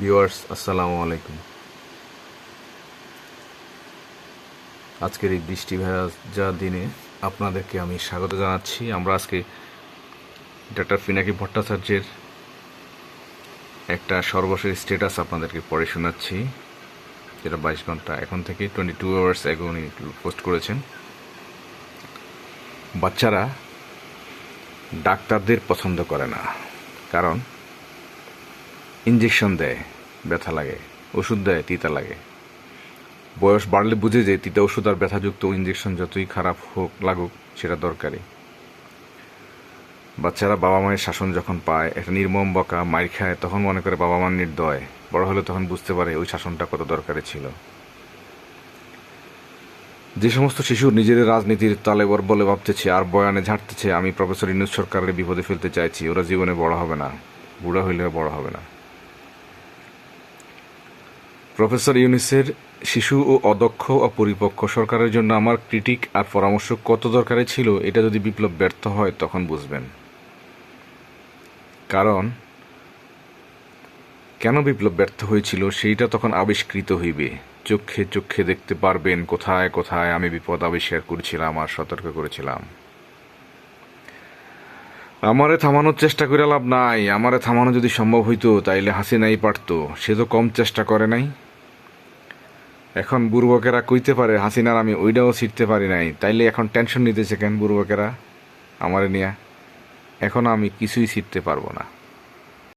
Viewers, আসসালামু আলাইকুম। আজকের এই বৃষ্টি ভেজা দিনে আপনাদেরকে আমি স্বাগত জানাচ্ছি। আমরা আজকে ডাক্তার পিনাকি ভট্টাচার্যের একটা সর্বশেষ স্ট্যাটাস আপনাদেরকে পড়ে শোনাচ্ছি, যেটা বাইশ ঘণ্টা এখন থেকে টোয়েন্টি টু আওয়ার্স এগো উনি পোস্ট করেছেন। বাচ্চারা ডাক্তারদের পছন্দ করে না, কারণ ইঞ্জেকশন দেয়, ব্যথা লাগে, ওষুধ দেয়, তিতা লাগে। বয়স বাড়লে বুঝে যে তিতা ওষুধ আর ব্যথাযুক্ত ইঞ্জেকশন যতই খারাপ হোক, লাগুক, সেটা দরকারি বাচ্চারা বাবা মায়ের শাসন যখন পায়, একটা নির্মম বকা মার খায়, তখন মনে করে বাবা মার নির্দয়। বড় হলে তখন বুঝতে পারে ওই শাসনটা কত দরকারি ছিল। যে সমস্ত শিশু নিজেদের রাজনীতির তালেবর বলে ভাবতেছে আর বয়ানে ঝাড়তেছে আমি প্রফেসর ইনুস সরকারের বিপদে ফেলতে চাইছি, ওরা জীবনে বড় হবে না, বুড়া হইলে বড় হবে না। প্রফেসর ইউনিসের শিশু ও অদক্ষ অপরিপক্ক সরকারের জন্য আমার ক্রিটিক আর পরামর্শ কত দরকারে ছিল, এটা যদি বিপ্লব ব্যর্থ হয় তখন বুঝবেন। কারণ, কেন বিপ্লব ব্যর্থ হয়েছিল সেইটা তখন আবিষ্কৃত হইবে। চক্ষে চক্ষে দেখতে পারবেন কোথায় কোথায় আমি বিপদ আবিষ্কার করেছিলাম আর সতর্ক করেছিলাম। আমারে থামানোর চেষ্টা করে লাভ নাই। আমারে থামানো যদি সম্ভব হইতো, তাইলে হাসি নাই পারতো। সে তো কম চেষ্টা করে নাই। এখন বুড়বকেরা কইতে পারে, হাসিনার আমি ওইটাও ছিটতে পারি নাই। তাইলে এখন টেনশন নিতেছে কেন বুড়বকেরা? আমারে নিয়া, এখন আমি কিছুই ছিটতে পারব না।